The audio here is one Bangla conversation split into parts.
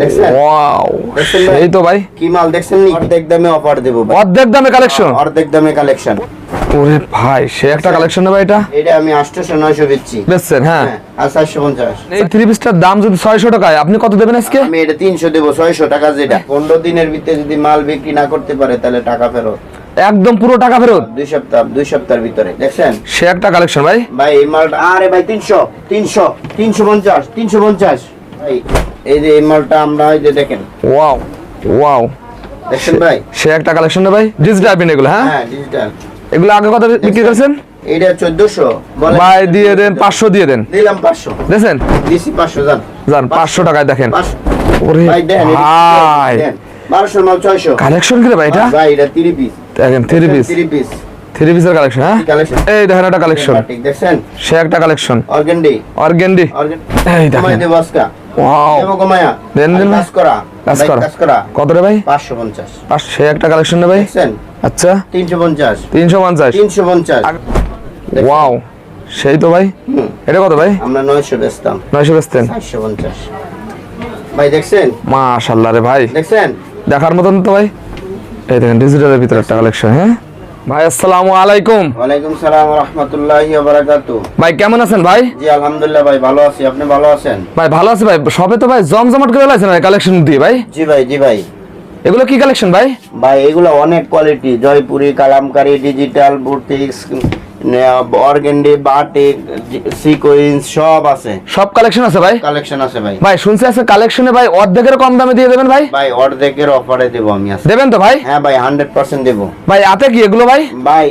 দেখছেন? ওয়াও ভাই? এই তো ভাই। কি মাল দেখছেন নি? অর্ধেক দামে অফার দেবো অর্ধেক দামে কালেকশন অর্ধেক দামে কালেকশন ওরে ভাই সে একটা কালেকশন ভাই এটা? এটা আমি দিচ্ছি। বেচছেন হ্যাঁ? হ্যাঁ আর চারশো পঞ্চাশ এই থ্রি পিসটার দাম যদি ছয়শো টাকায় আপনি কত দেবেন আজকে? আমি এটা তিনশো দেবো ছয়শো টাকা যেটা। পনেরো দিনের ভিতরে যদি মাল বিক্রি না করতে পারে তাহলে টাকা ফেরত। একদম পুরো টাকা ফেরত? দুই সপ্তাহ দুই সপ্তাহের ভিতরে। দেখছেন? সে একটা কালেকশন ভাই। ভাই এই মালটা আরে ভাই তিনশো তিনশো তিনশো পঞ্চাশ তিনশো পঞ্চাশ ভাই এই যে এই মালটা আমরা এই যে দেখেন। ওয়াও ওয়াও দেখছেন ভাই? সে একটা কালেকশন ভাই? ডিজিটাল পিন এগুলো হ্যাঁ? হ্যাঁ ডিজিটাল এগুলো আগে কত বিক্রি করেছেন? এটা চোদ্দশো। ভাই দিয়ে দেন পাঁচশো দিয়ে দেন। দিলাম পাঁচশো। দেখছেন? দিছি পাঁচশো যান। যান পাঁচশো টাকায় দেখেন। ওরে ভাই দেন ভাই। বারোশো মাল ছয়শো। কালেকশন কি রে ভাই এটা? ভাই এটা তিরি পিস দেখেন three piece three piece three পিসের কালেকশন হ্যাঁ? এই দেখেন একটা কালেকশন দেখছেন? সে একটা কালেকশন অর্গেন্ডি অর্গেন্ডি এই দেখেন। দেবো ওয়াও দেন, দেন কাজ করা। কাজ করা। কত রে ভাই? আর সে একটা কালেকশন রে ভাই? আচ্ছা। তিনশো পঞ্চাশ। তিনশো পঞ্চাশ। তিনশো পঞ্চাশ। ওয়াও সেই তো ভাই। এটা কত ভাই? আমরা নয়শো বেচতাম। নয়শো বেচতেন। চারশো পঞ্চাশ। ভাই দেখছেন? রে ভাই। দেখছেন? দেখার মতন তো ভাই। এই দেখেন ডিজিটালের ভিতরে একটা কালেকশন হ্যাঁ? ভাই আসসালামু আলাইকুম। ওয়ালাইকুম সালাম রহমতুল্লাহি বারাকাতু ভাই কেমন আছেন ভাই? জি আলহামদুলিল্লাহ ভাই ভালো আছি। আপনি ভালো আছেন? ভাই ভালো আছি ভাই। সবে তো ভাই জমজমাট করে লাইছেন ভাই কালেকশন দিয়ে ভাই? জি ভাই জি ভাই। এগুলো কি কালেকশন ভাই? ভাই এগুলো অনেক quality Jaipuri Kalamkari digital boutiques organdy batik sequence সব আছে। সব কালেকশন আছে ভাই? কালেকশন আছে ভাই। ভাই শুনছি আজকে কালেকশনে ভাই অর্ধেকের কম দামে দিয়ে দেবেন ভাই? ভাই অর্ধেকের অফারে দেবো আমি দেবেন তো ভাই? হ্যাঁ ভাই দেবো। ভাই আতে কি এগুলো ভাই? ভাই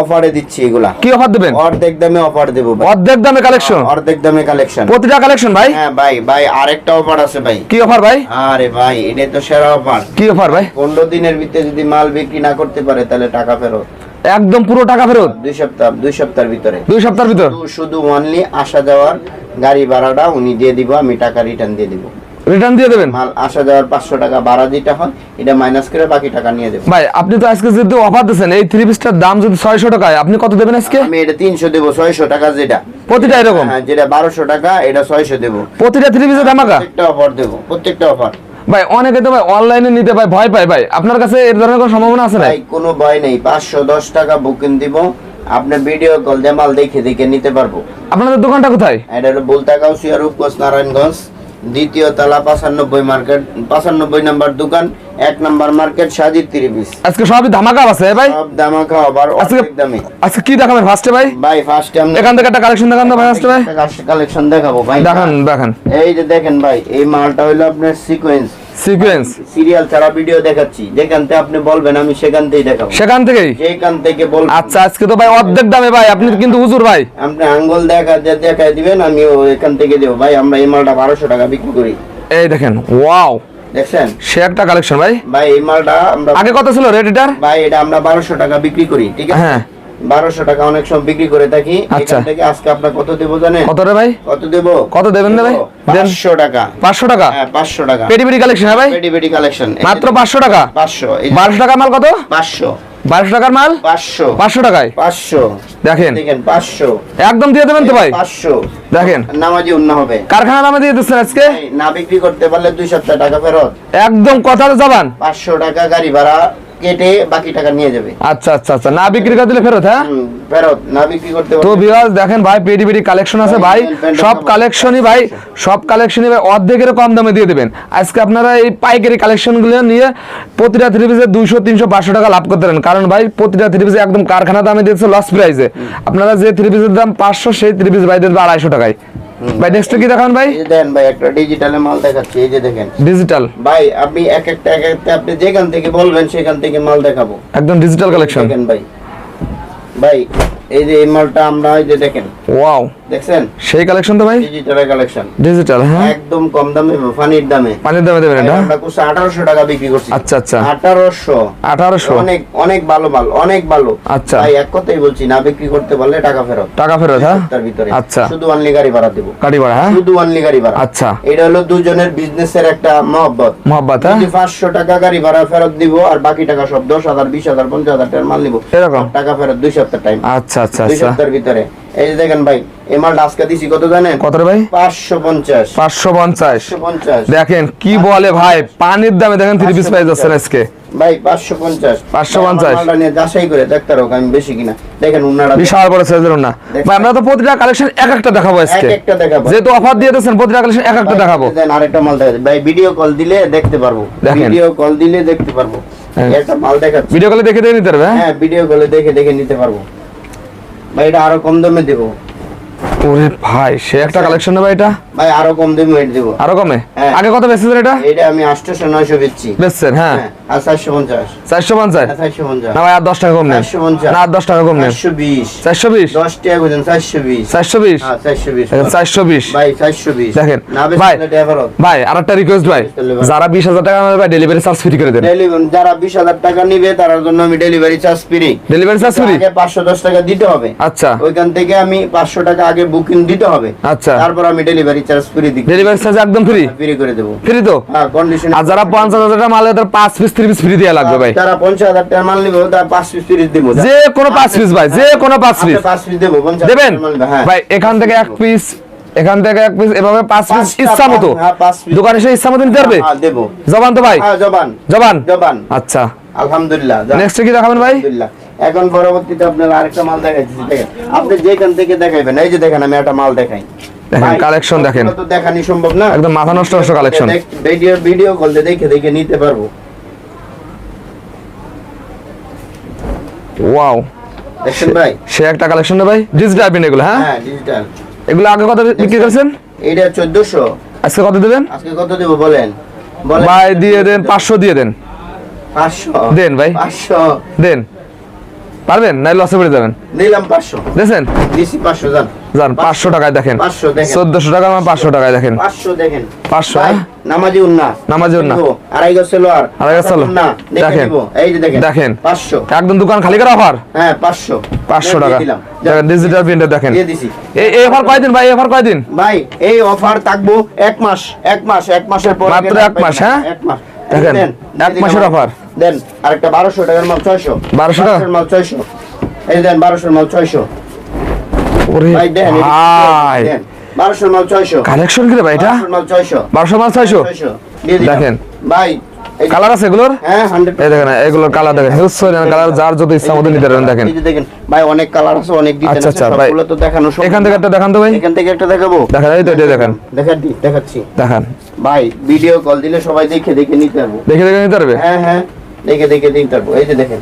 অফারে দিচ্ছি এগুলা। কি অফার দেবেন? অর্ধেক দামে অফার দেবো ভাই। অর্ধেক দামে কালেকশন অর্ধেক দামে কালেকশন প্রতিটা কালেকশন ভাই? হ্যাঁ ভাই ভাই আরেকটা অফার আছে ভাই। কি অফার ভাই? আরে ভাই এটা তো সেরা অফার কি অফার ভাই? পনেরো দিনের ভিতরে যদি মাল বিক্রি না করতে পারে তাহলে টাকা ফেরত। একদম পুরো টাকা ফেরত? দুই সপ্তাহ দুই সপ্তাহের ভিতরে। দুই সপ্তাহের ভিতর? শুধু- অনলি আসা যাওয়ার গাড়ি ভাড়াটা উনি দিয়ে দিব আমি টাকা রিটার্ন দিয়ে দিব। রিটার্ন দিয়ে দেবেন? মাল আসা যাওয়ার পাঁচশো টাকা ভাড়া যেটা হয় এটা মাইনাস করে বাকি টাকা নিয়ে দেবো। ভাই আপনি তো আজকে যদি অফার দিচ্ছেন এই থ্রি পিসটার দাম যদি ছয়শো টাকায় আপনি কত দেবেন আজকে? আমি এটা তিনশো দেব ছয়শো টাকা যেটা। প্রতিটা এরকম? হ্যাঁ যেটা বারোশো টাকা এটা ছয়শো দেবো। প্রতিটা থ্রি পিসের ধামাকা? প্রত্যেকটা অফার দেবো প্রত্যেকটা অফার ভাই অনেকে তো ভাই অনলাইনে নিতে ভাই ভয় পায় ভাই। আপনার কাছে এর ধরনের কোনো সম্ভাবনা আছে ভাই কোনো ভয় নেই। পাঁচশো দশ টাকা বুকিং দিব। আপনি ভিডিও কল দিয়ে মাল দেখে দেখে নিতে পারব। আপনাদের দোকানটা কোথায়? এটা হলো বুলতাগাউসিয়া রূপগঞ্জ নারায়ণগঞ্জ। দ্বিতীয় তলা পাঁচানব্বই মার্কেট পাঁচানব্বই নাম্বার দোকান এক নাম্বার মার্কেট সাজিদ তিরিশ আজকে সবই ধামাকা আছে ভাই? সব ধামাকা আবার আজকে দামে। আজকে কি দেখাবেন ফার্স্টে ভাই? ভাই ফার্স্ট আমি এখান থেকে একটা কালেকশন দেখান তো ভাই ফার্স্টে ভাই। কালেকশন দেখাবো ভাই। দেখান দেখান। এই যে দেখেন ভাই এই মালটা হলো আপনার সিকোয়েন্স সিকোয়েন্স সিরিয়াল ছাড়া ভিডিও দেখাচ্ছি। যেখান থেকে আপনি বলবেন আমি সেখান থেকেই দেখাবো। সেখান থেকেই? যেখান থেকে বলবেন। আচ্ছা আজকে তো ভাই অর্ধেক দামে ভাই আপনি কিন্তু হুজুর ভাই। আপনি আঙ্গুল দেখা দেখাই দিবেন আমি এখান থেকে দেবো। ভাই আমরা এই মালটা বারোশো টাকা বিক্রি করি। এই দেখেন ওয়াও দেখছেন? সে একটা কালেকশন ভাই। ভাই এই মালটা আমরা আগে কত ছিল রেট এটার? ভাই এটা আমরা বারোশো টাকা বিক্রি করি ঠিক আছে? হ্যাঁ। বারোশো টাকা অনেক সময় বিক্রি করে থাকি। আচ্ছা। থেকে আজকে আপনার কত দেবো জানেন? কত রে ভাই? কত দেবো? কত দেবেন ভাই? পাঁচশো টাকা। পাঁচশো টাকা? হ্যাঁ পাঁচশো টাকা। পেটি পেটি কালেকশন হ্যাঁ ভাই? পেটি পেটি কালেকশন মাত্র পাঁচশো টাকা? পাঁচশো বারোশো টাকার মাল কত? পাঁচশো। বারোশো টাকার মাল? পাঁচশো। পাঁচশো টাকায়? পাঁচশো। দেখেন। দেখেন পাঁচশো। একদম দিয়ে দেবেন তো ভাই? পাঁচশো। দেখেন। নামাজি উন্না হবে। কারখানা দামে দিয়ে দিচ্ছেন আজকে? না বিক্রি করতে পারলে দুই সপ্তাহ টাকা ফেরত। একদম কথা তো যাবান। পাঁচশো টাকা গাড়ি ভাড়া কেটে বাকি টাকা নিয়ে যাবে। আচ্ছা আচ্ছা আচ্ছা। না বিক্রি করে দিলে ফেরত হ্যাঁ? ফেরত না বিক্রি করতে তো বিরাজ দেখেন ভাই পেডি পেডি কালেকশন আছে ভাই। সব কালেকশনই ভাই সব কালেকশনই ভাই অর্ধেকের কম দামে দিয়ে দেবেন। আজকে আপনারা এই পাইকারি কালেকশনগুলো নিয়ে প্রতিটা থ্রি পিসে দুইশো তিনশো পাঁচশো টাকা লাভ করতে পারেন। কারণ ভাই প্রতিটা থ্রি পিসে একদম কারখানা দামে দিয়েছে লস প্রাইসে আপনারা যে থ্রি পিসের দাম পাঁচশো সেই থ্রি পিস ভাই দেবে আড়াইশো টাকায়। ভাই নেক্সট কি দেখান ভাই? এই দেন ভাই একটা ডিজিটালে মাল দেখাচ্ছি এই যে দেখেন। ডিজিটাল ভাই আপনি এক একটা এক একটা আপনি যেখান থেকে বলবেন সেখান থেকে মাল দেখাবো। একদম ডিজিটাল কালেকশন দেখেন ভাই। ভাই এই যে এই মালটা আমরা এই যে দেখেন। ওয়াও দেখছেন? সেই কালেকশন তো ভাই? ডিজিটালের কালেকশন। ডিজিটাল হ্যাঁ? একদম কম দামে ফানির দামে। পানির দামে দেবেন এটা? আমরা কুসা আঠারোশো টাকা বিক্রি করছি। আচ্ছা আচ্ছা। আঠারোশো। আঠারোশো? অনেক অনেক ভালো মাল অনেক ভালো। আচ্ছা। ভাই এক কথাই বলছি না বিক্রি করতে পারলে টাকা ফেরত। টাকা ফেরত হ্যাঁ? তার ভিতরে। আচ্ছা। শুধু অনলি গাড়ি ভাড়া দেবো। গাড়ি ভাড়া হ্যাঁ? শুধু অনলি গাড়ি ভাড়া। আচ্ছা। এটা হলো দুজনের বিজনেসের একটা মহব্বত। মোহাম্মত হ্যাঁ? যদি পাঁচশো টাকা গাড়ি ভাড়া ফেরত দিব আর বাকি টাকা সব দশ হাজার বিশ হাজার পঞ্চাশ হাজার টাকার মাল নিবো এরকম? টাকা ফেরত দুই সপ্তাহ টাইম আচ্ছা আচ্ছা দুই আচ্ছা। সপ্তাহের ভিতরে। এই যে দেখেন ভাই এই মালটা আজকে দিছি কত জানেন? কত ভাই? দেখেন কি বলে ভাই পানির দামে দেখেন থ্রি পিস পাই যাচ্ছেন আজকে। ভাই পাঁচশো পঞ্চাশ। 550 মালটা নিয়ে যাচাই করে দেখতে পারো আমি বেশি কিনা। দেখেন উনারা বিশাল বড় সাইজের না ভাই আমরা তো প্রতিটা কালেকশন এক একটা দেখাবো আজকে। এক একটা দেখাবো। যেহেতু অফার দিয়ে দিয়েছেন প্রতিটা কালেকশন এক একটা দেখাবো। দেন আরেকটা মাল দেখা ভাই ভিডিও কল দিলে দেখতে পারব। ভিডিও কল দিলে দেখতে পারব। হ্যাঁ। একটা মাল দেখাচ্ছি। ভিডিও কলে দেখে দিয়ে নিতে পারবে হ্যাঁ? হ্যাঁ ভিডিও কলে দেখে দেখে নিতে পারব। ভাই এটা আরও কম দামে দেবো। ওরে ভাই সে একটা কালেকশন নেবে এটা? ভাই আরও কম দামে এটা দেবো। আরও কমে? হ্যাঁ। আগে কত বেচেছেন এটা? এটা আমি আটশোশো নয়শো বেচছি বেচছেন হ্যাঁ। হ্যাঁ আর চারশো পঞ্চাশ। চারশো পঞ্চাশ? আর চারশো পঞ্চাশ। না ভাই আর দশ টাকা কম নেন। চারশো পঞ্চাশ। না আর দশ টাকা কম নেন। চারশো বিশ। চারশো বিশ? দশ টাকা বলছেন চারশো বিশ। চারশো হ্যাঁ চারশো বিশ। দেখেন চারশো বিশ। ভাই চারশো বিশ। দেখেন না ভাই ভাই আর একটা রিকোয়েস্ট ভাই। যারা বিশ হাজার টাকা নেবে ভাই ডেলিভারি চার্জ ফ্রি করে দেন। ডেলিভারি যারা বিশ হাজার টাকা নিবে তার জন্য আমি delivery charge free delivery charge free আগে পাঁচশো দশ টাকা দিতে হবে। আচ্ছা। ওইখান থেকে আমি পাঁচশো টাকা আগে বুকিং দিতে হবে। আচ্ছা। তারপর আমি ডেলিভারি চার্জ ফ্রি দিই ডেলিভারি চার্জ একদম ফ্রি ফ্রি করে দেবো। ফ্রি তো? হ্যাঁ কন্ডিশন আর যারা পঞ্চাশ হাজার টাকা মাল তার পাঁচ পিস থ্রি পিস ফ্রি দেওয়া লাগবে ভাই। যারা পঞ্চাশ হাজার টাকা মাল নিবে তার পাঁচ পিস ফ্রি দিব। যে কোনো পাঁচ পিস ভাই যে কোনো পাঁচ পিস আপনি পাঁচ পিস দেবো পঞ্চাশ দেবেন? হ্যাঁ। ভাই এখান থেকে এক পিস এখান থেকে এক পিস এভাবে পাঁচ পিস ইচ্ছা মতো। হ্যাঁ, দোকানে এসে ইচ্ছা মতো নিতে পারবে? হ্যাঁ জবান তো ভাই? হ্যাঁ জবান। জবান? জবান। আচ্ছা। আলহামদুলিল্লাহ নেক্সট কি দেখাবেন ভাই? আলহামদুলিল্লাহ। এখন পরবর্তীতে আপনার আরেকটা মাল দেখাইছি দেখেন। আপনি যেখান থেকে দেখাইবেন এই যে দেখেন আমি একটা মাল দেখাই। দেখেন, ভাই, দেখেন। সবগুলো তো দেখানি সম্ভব না। একদম মাথা নষ্ট নষ্ট কালেকশন ভিডিও ভিডিও কল দিয়ে দেখে দেখে নিতে পারব। ওয়াও ভাই? সে একটা কালেকশন ভাই? ডিজিটাল এগুলো হ্যাঁ? হ্যাঁ ডিজিটাল এগুলো আগে কত বিক্রি করেছেন? এটা আজকে কত দেবেন? আজকে কত দেবো বলেন। ভাই দিয়ে দেন পাঁচশো দিয়ে দেন। পাঁচশো। দেন ভাই। পাঁচশো। দেন। পারবেন? নাই লসে পড়ে যাবেন? দিলাম পাঁচশো। দেখছেন দিছি পাঁচশো যান। যান পাঁচশো টাকায় দেখেন। পাঁচশো দেখেন। চোদ্দশো টাকা আমার পাঁচশো টাকায় দেখেন। পাঁচশো দেখেন। পাঁচশো, ভাই, হ্যাঁ? নামাজি উন্না। নামাজি উন্না। আড়াই সেলোয়ার আড়াই দেখে দেখেন। এই যে দেখেন দেখেন। পাঁচশো। একদম দোকান খালি করা অফার? হ্যাঁ পাঁচশো। পাঁচশো দিয়ে টাকা। দেখেন ডিজিটাল প্রিন্টে দেখেন। দিয়ে দিছি। এই এই অফার কয়দিন ভাই? এই অফার কয়দিন? ভাই এই অফার থাকব এক মাস এক মাস এক মাসের পর মাত্র এক মাস, হ্যাঁ? এক মাস। দেখেন, এক মাসের দিলাম। দেন আরেকটা বারোশো টাকার মাল ছয়শো। 1200 টাকা? মাল ছয়শো। এই দেন বারোশোর মাল ছয়শো। ভাই দেন বারোশোর মাল ছয়শো। কালেকশন কি ভাই এটা? মাল ছয়শো। বারোশো মাল ছয়শো? ছয়শো। দিয়ে দিলাম। দেখেন। ভাই কালার আছে এগুলোর? হ্যাঁ এই দেখেন এগুলোর কালার দেখেন। হিউজ কালার যার যত ইচ্ছা মতো নিতে পারবেন দেখেন দেখেন। ভাই অনেক কালার আছে অনেক ডিজাইন আচ্ছা, আছে আচ্ছা, ভাই। তো দেখানো সম্ভব এখান থেকে একটা দেখান তো ভাই। এখান থেকে একটা দেখাবো। দেখেন এই তো এটা দেখেন। দেখাচ্ছি। দেখান। ভাই ভিডিও কল দিলে সবাই দেখে দেখে নিতে পারব। দেখে দেখে নিতে পারবে? হ্যাঁ হ্যাঁ। দেখে দেখে নিতে পারব এই যে দেখেন।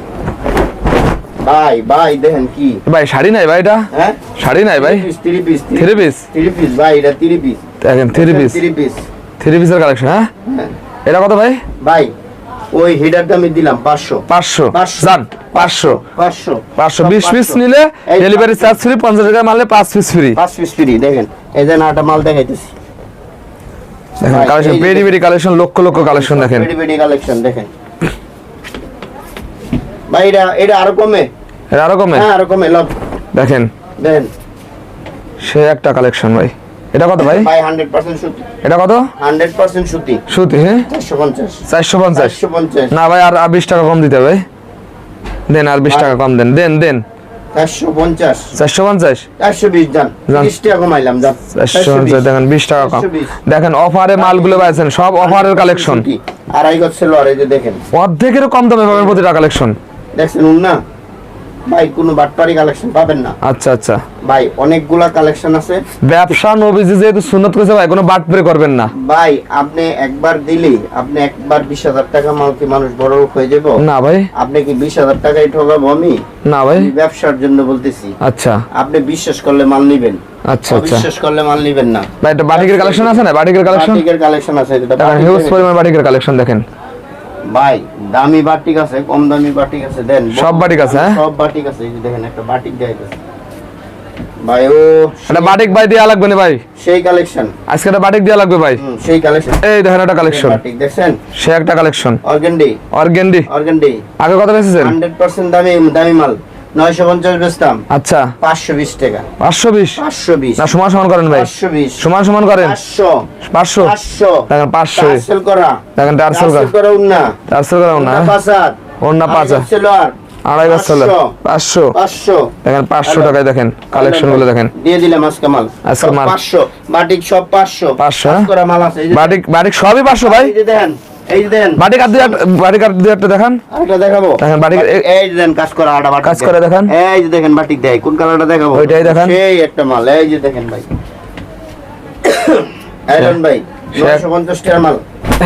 ভাই ভাই দেখেন কি? ভাই শাড়ি নাই ভাই এটা? হ্যাঁ? শাড়ি নাই ভাই? Three piece three piece three piece ভাই এটা থ্রি পিস দেখেন three piece three piece three পিসের কালেকশন হ্যাঁ? হ্যাঁ। এটা কত ভাই? ভাই ওই হিডার দামে দিলাম পাঁচশো। পাঁচশো। পাঁচশো। পাঁচশো। পাঁচশো। পাঁচশো। বিশ পিস নিলে ডেলিভারি চার্জ ফ্রি পঞ্চাশ টাকা পাঁচ পিস ফ্রি পাঁচ পিস ফ্রি দেখেন। এই যে নাটা মাল দেখাইতেছি। কালেকশন লক্ষ লক্ষ কালেকশন দেখেন। কালেকশন দেখেন। ভাই এটা এটা আরও কমে। এটা আরও কমে? হ্যাঁ আরও কমে লব দেখেন। দেখেন সে একটা কালেকশন ভাই। এটা কত ভাই? ভাই হান্ড্রেড পার্সেন্ট সুতি। এটা কত? হান্ড্রেড পার্সেন্ট সুতি। সুতি হ্যাঁ? চারশো পঞ্চাশ। চারশো পঞ্চাশ। চারশো পঞ্চাশ। না ভাই আর আর বিশ টাকা কম দিতে ভাই। দেন আর বিশ টাকা কম দেন। দেন দেন। চারশো পঞ্চাশ। চারশো পঞ্চাশ? চারশো বিশ যান। যান। বিশ টাকা কমাইলাম যান। চারশো পঞ্চাশ দেখেন বিশ টাকা কম। দেখেন অফারে মালগুলো পাইছেন সব অফারের কালেকশন সুতি। আড়াই গজ ছিল আর এই যে দেখেন। অর্ধেকের কম দামে পাবেন প্রতিটা কালেকশন দেখছেন উন্না? ভাই কোনো বাটপারি কালেকশন পাবেন না। আচ্ছা আচ্ছা। ভাই অনেকগুলা কালেকশন আছে। ব্যবসা নবীজি যেহেতু সুন্নত করেছে ভাই কোনো বাট করবেন না। ভাই আপনি একবার দিলেই আপনি একবার বিশ হাজার টাকা মাল কি মানুষ বড় হয়ে যাব? না ভাই। আপনি কি বিশ হাজার ঠকাবো আমি? না ভাই। ব্যবসার জন্য বলতেছি। আচ্ছা। আপনি বিশ্বাস করলে মাল নিবেন। আচ্ছা আচ্ছা। অবিশ্বাস করলে মাল নিবেন না। ভাই এটা বাটিকের কালেকশন আছে না? বাটিকের কালেকশন বাটিকের কালেকশন আছে যেটা হিউজ পরিমাণ বাটিকের কালেকশন দেখেন। ভাই দামি বাটিক আছে কম দামি বাটিক আছে দেন। সব বাটিক আছে, হ্যাঁ? সব বাটিক আছে এই যে দেখেন একটা বাটিক গাইতেছে ভাই ও এটা বাটিক ভাই দেওয়া লাগবে না ভাই? সেই কালেকশন। আজকে একটা বাটিক দেওয়া লাগবে ভাই? সেই কালেকশন। এই দেখেন একটা কালেকশন। বাটিক দেখছেন? সে একটা কালেকশন। অর্গেন্ডি। অর্গেন্ডি। অর্গেন্ডি। আগে কত বেচেছেন? হান্ড্রেড পার্সেন্ট দামি দামি মাল। নয়শো পঞ্চাশ বেচতাম আচ্ছা। পাঁচশো বিশ টাকা। পাঁচশো বিশ? পাঁচশো বিশ। না সমান সমান করেন ভাই। পাঁচশো বিশ। সমান সমান করেন। পাঁচশো। পাঁচশো। পাঁচশো। দেখেন পাঁচশো। টার্সেল করা। দেখেন টার্সেল টার্সেল করা করা উন্না। টার্সেল করা না উন্না পাঁচ হাত। পাঁচ আড়াই পাঁচশো। পাঁচশো। পাঁচশো। দেখেন পাঁচশো টাকায় দেখেন কালেকশনগুলো দেখেন। দিয়ে দিলাম আজকে মাল। আজকে মাল। পাঁচশো। বাটিক সব পাঁচশো। 500, কাজ মাল আছে এই যে- বাটিক বাটিক সবই পাঁচশো ভাই? দেখেন এই যে দেখেন বাটিক আর দুই একটা বাটিক দুই একটা দেখান। আরেকটা দেখাবো। দেখেন, বাটিক- এই যে কাজ করা আটা বাটিক কাজ করে দেখান। এই যে দেখেন বাটিক দেয় কোন কালারটা দেখাবো? ওইটাই দেখান। সেই একটা মাল এই যে দেখেন ভাই। আইরন ভাই 950 টাকার মাল।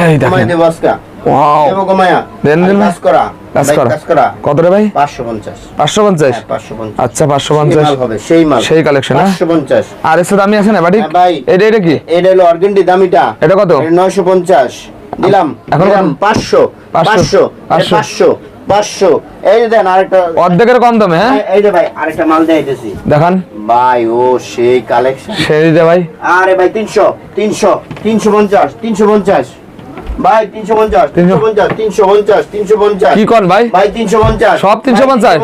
এই কমাই দেখেন আজকে। ওয়াও। দেবো কমায়া। দেন, দেন। কাজ করা। কাজ করা। কাজ করা। কত রে ভাই? 550 পাঁচশো পঞ্চাশ? 550 আচ্ছা পাঁচশো সেই পঞ্চাশ মাল হবে সেই মাল। সেই collection, হ্যাঁ? 550 আর এসে দামি আছে না বাটিক? হ্যাঁ, ভাই। এটা এটা কি? এটা হলো অর্গেন্ডি দামিটা। এটা কত? নয়শো পঞ্চাশ। দিলাম এখন দিলাম? পাঁচশো পাঁচশো, পাঁচশো পাঁচশো। এই যে দেন আরেকটা অর্ধেকের কম দামে হ্যাঁ? এই- যে ভাই আরেকটা মাল দেখাইতেছি। দেখান। ভাই ও সেই কালেকশন সেই যে ভাই। আরে ভাই তিনশো তিনশো তিনশো পঞ্চাশ তিনশো পঞ্চাশ। ভাই তিনশো পঞ্চাশ তিনশো পঞ্চাশ তিনশো পঞ্চাশ তিনশো পঞ্চাশ। কি কোন ভাই? ভাই তিনশো পঞ্চাশ সব 350?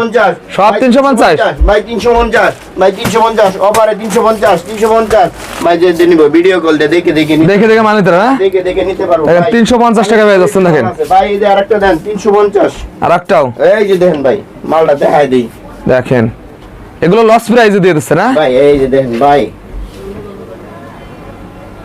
সব 350? ভাই ভাই অফারে ভাই যে ভিডিও কল দিয়ে দেখে দেখে দেখে দেখে মানিতে না দেখে দেখে নিতে পারব দেখেন, ভাই। 350 টাকা পেয়ে যাচ্ছেন দেখেন। ভাই এই যে আরেকটা দেন এই যে দেখেন ভাই মালটা দেখাই দিই। দেখেন এগুলো লস প্রাইজে দিয়ে দিচ্ছে না? ভাই এই যে দেখেন ভাই।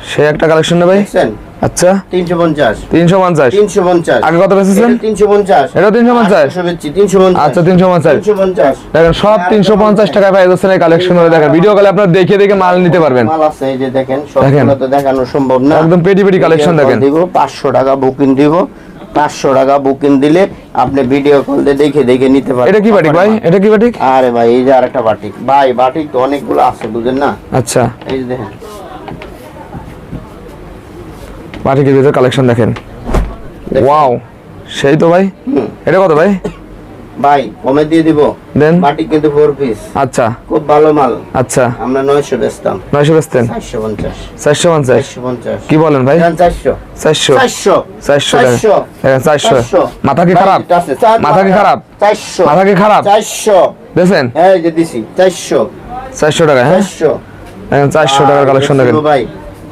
সে একটা কালেকশন না ভাই দেখছেন? আচ্ছা। তিনশো পঞ্চাশ। তিনশো পঞ্চাশ। তিনশো পঞ্চাশ। আগে কত বেচেছেন? তিনশো পঞ্চাশ। 350? তিনশো পঞ্চাশ? আচ্ছা তিনশো পঞ্চাশ। তিনশো পঞ্চাশ। দেখেন সব তিনশো পঞ্চাশ টাকায় পেয়ে যাচ্ছেন এই কালেকশনগুলো দেখেন ভিডিও কলে আপনার দেখে দেখে মাল নিতে পারবেন। মাল আছে এই যে দেখেন দেখেন। সবগুলো তো দেখানো সম্ভব না। একদম পেটি পেটি কালেকশন দেখেন। দিব পাঁচশো টাকা বুকিং দিব পাঁচশো টাকা বুকিং দিলে আপনি ভিডিও কল দিয়ে দেখে দেখে নিতে পারবেন। এটা কি বাটিক ভাই? এটা কি বাটিক? আরে ভাই এই যে আরেকটা বাটিক। ভাই বাটিক তো অনেকগুলো আছে বুঝেন না? আচ্ছা। এই যে দেখেন। বাটিকের ভিতরে কালেকশন দেখেন। ওয়াও সেই তো ভাই? এটা কত ভাই? ভাই কমে দিয়ে দিব। দেন। বাটিক কিন্তু ফোর পিস আচ্ছা। খুব ভালো মাল। আচ্ছা। আমরা বেচতাম। বেচতেন? কি বলেন ভাই? দেখেন। মাথা কি খারাপ? এটা মাথা কি খারাপ? চারশো। মাথা কি খারাপ? চারশো। দেখছেন এই যে দিছি টাকা হ্যাঁ? দেখেন টাকার কালেকশন দেখেন। ভাই।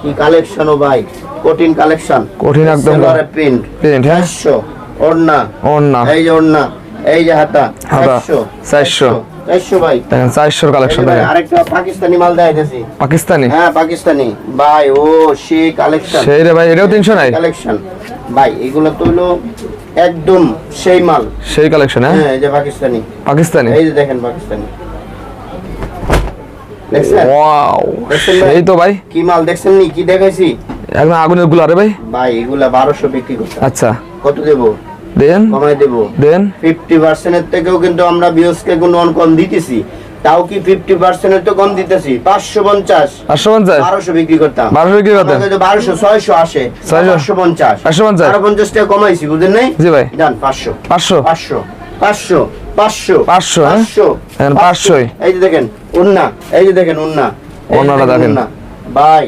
কি কালেকশন ও ভাই? কঠিন কালেকশন কঠিন একদম। প্রিন্ট প্রিন্ট হ্যাঁ। ওড়না। ওর এই যে ওড়না এই যে হাতা হাতা, চারশো। চারশো। চারশো ভাই। চারশোর কালেকশন ভাই, আরেকটা পাকিস্তানি মাল দেখাইতেছি পাকিস্তানি? হ্যাঁ পাকিস্তানি। ভাই ও সে কালেকশন সেই রে ভাই এটাও তিনশো নাই? কালেকশন ভাই এগুলো তো হলো একদম সেই মাল। সেই কালেকশন হ্যাঁ? হ্যাঁ এই যে পাকিস্তানি। পাকিস্তানি? এই যে দেখেন পাকিস্তানি। ওয়াও দেখছেন তো ভাই। কি মাল দেখছেন নি? কি দেখাইছি? একদম আগুনেরগুলো আরে ভাই। ভাই এগুলা বারোশো বিক্রি করতে আচ্ছা। কত দেবো? দেন। কমাই দেবো। দেন। ফিফটি পার্সেন্টের থেকেও কিন্তু আমরা বিএসকে কোনো কম দিতেছি। তাও কি ফিফটি পার্সেন্টের তো কম দিতেছি? পাঁচশো পঞ্চাশ। পাঁচশো পঞ্চাশ? বারোশো বিক্রি করতাম। বারোশো বিক্রি করতেন? বারোশো ছয়শো আসে। ছয়শো। পাঁচশো পঞ্চাশ। পাঁচশো পঞ্চাশ। আরও পঞ্চাশ টাকা কমাইছি বুঝলেন নাই? জি ভাই। পাঁচশো। পাঁচশো পাঁচশো পাঁচশো, হ্যাঁ? পাঁচশো পাঁচশোই। এই যে দেখেন উন্না এই যে দেখেন উন্না এই দেখেন। ভাই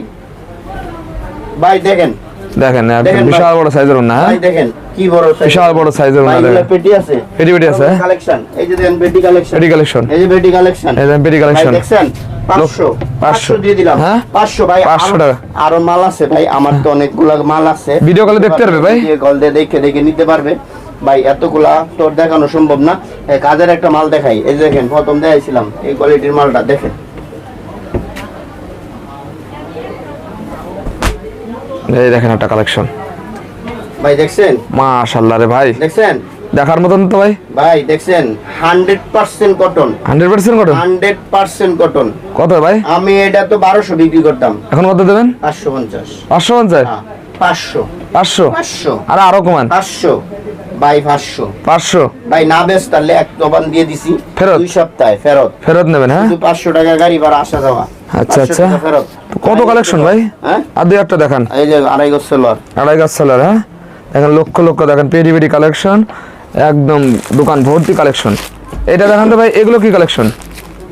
ভাই দেখেন দেখেন একদম দেখেন ভাই। বিশাল বড় সাইজের না ভাই দেখেন কি বড় size। বিশাল বড় size উন্না দেখেন। পেটি আছে পেটি পেটি আছে, হ্যাঁ? কালেকশন এই যে দেখেন পেটি কালেকশন পেটি collection। এই যে পেটি কালেকশন এই দেখেন পেটি collection। দেখছেন পাঁচশো পাঁচশো। পাঁচশো দিয়ে দিলাম হ্যাঁ? পাঁচশো ভাই 500 আরো- টাকা। আরও মাল আছে ভাই আমার তো অনেকগুলা মাল আছে ভিডিও কলে দেখতে পারবে ভাই? ভিডিও কল দিয়ে দেখে দেখে নিতে পারবে ভাই এতগুলা তোর দেখানো সম্ভব না। কাজের একটা মাল দেখাই। এই দেখেন প্রথম দেখাইছিলাম এই কোয়ালিটির মালটা দেখেন। এই দেখেন একটা কালেকশন ভাই দেখছেন? মাশাআল্লাহ রে ভাই। দেখছেন? দেখার মতন তো ভাই। ভাই দেখছেন? 100% কটন 100% কটন 100% কটন কত ভাই? আমি এটা তো 1200 বিক্রি করতাম। এখন কত দেবেন? 550 550 হ্যাঁ 500 500 আর আরও কমান। 500 না বেশ তাহলে এক দোকান দিয়ে দিছি। ফেরত? সপ্তাহে ফেরত। ফেরত হ্যাঁ? টাকা গাড়ি ভাড়া আসা আচ্ছা আচ্ছা। ফেরত। কত কালেকশন ভাই? হ্যাঁ? আর একটা দেখান। এই যে হ্যাঁ? লক্ষ লক্ষ দেখেন পেরি পেরি কালেকশন একদম দোকান ভর্তি কালেকশন এটা দেখান তো ভাই এগুলো কি কালেকশন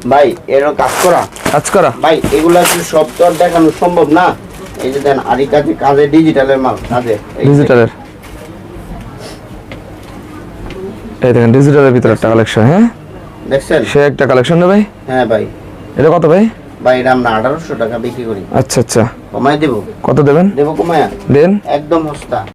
ভাই এর কাজ করা। কাজ করা? ভাই এগুলো কি সব তো দেখানো সম্ভব না? এই যে দেন আরিকাজি কাজে ডিজিটালের মাল কাজে। ডিজিটালের এই দেখেন ডিজিটালের ভিতরে একটা কালেকশন হ্যাঁ? দেখছেন? সে একটা কালেকশন না ভাই হ্যাঁ ভাই। এটা কত ভাই? ভাই এটা আমরা আঠারোশো টাকা বিক্রি করি। আচ্ছা আচ্ছা। কমাই দেবো? কত দেবেন? দেব কমায়া? দেন। একদম সস্তা।